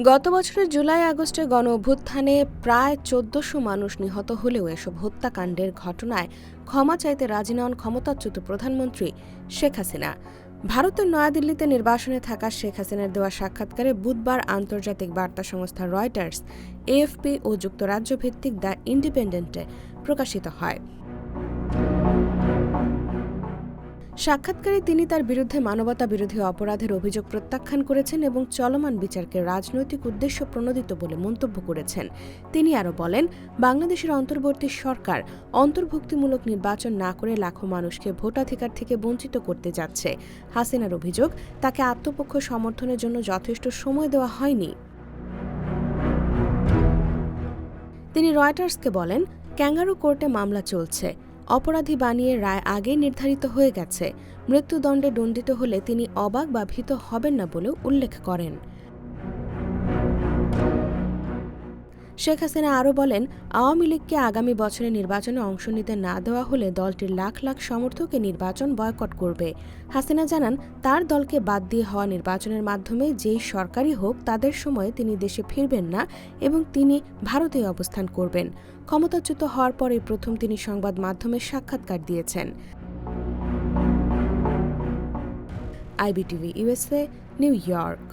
গত বছরের জুলাই আগস্টে গণ অভ্যুত্থানে প্রায় চোদ্দশো মানুষ নিহত হলেও এসব হত্যাকাণ্ডের ঘটনায় ক্ষমা চাইতে রাজি নন ক্ষমতাচ্যুত প্রধানমন্ত্রী শেখ হাসিনা। ভারতের নয়াদিল্লিতে নির্বাসনে থাকা শেখ হাসিনার দেওয়া সাক্ষাৎকারে বুধবার আন্তর্জাতিক বার্তা সংস্থা রয়টার্স, এএফপি ও যুক্তরাজ্য ভিত্তিক দ্য ইন্ডিপেন্ডেন্টে প্রকাশিত হয়। সাক্ষাৎকারে তিনি তার বিরুদ্ধে মানবতা বিরোধী অপরাধের অভিযোগ প্রত্যাখ্যান করেছেন এবং চলমান বিচারকে রাজনৈতিক উদ্দেশ্য প্রণোদিত বলে মন্তব্য করেছেন। তিনি আরও বলেন, বাংলাদেশের অন্তর্বর্তী সরকার অন্তর্ভুক্তিমূলক নির্বাচন না করে লাখো মানুষকে ভোটাধিকার থেকে বঞ্চিত করতে যাচ্ছে। হাসিনার অভিযোগ, তাকে আত্মপক্ষ সমর্থনের জন্য যথেষ্ট সময় দেওয়া হয়নি। তিনি রয়টার্সকে বলেন, ক্যাঙ্গারু কোর্টে মামলা চলছে। অপরাধী বানিয়ে রায় আগে নির্ধারিত হয়ে গেছে। মৃত্যুদণ্ডে দণ্ডিত হলে তিনি অবাক বা ভীত হবেন না বলেও উল্লেখ করেন। শেখ হাসিনা আরও বলেন, আওয়ামী লীগকে আগামী বছরে নির্বাচনে অংশ নিতে না দেওয়া হলে দলটির লাখ লাখ সমর্থকে নির্বাচন বয়কট করবে। হাসিনা জানান, তার দলকে বাদ দিয়ে হওয়া নির্বাচনের মাধ্যমে যেই সরকারই হোক, তাদের সময়ে তিনি দেশে ফিরবেন না এবং তিনি ভারতে অবস্থান করবেন। ক্ষমতাচ্যুত হওয়ার পরে প্রথম তিনি সংবাদ মাধ্যমে সাক্ষাৎকার দিয়েছেন। IBTV USA New York.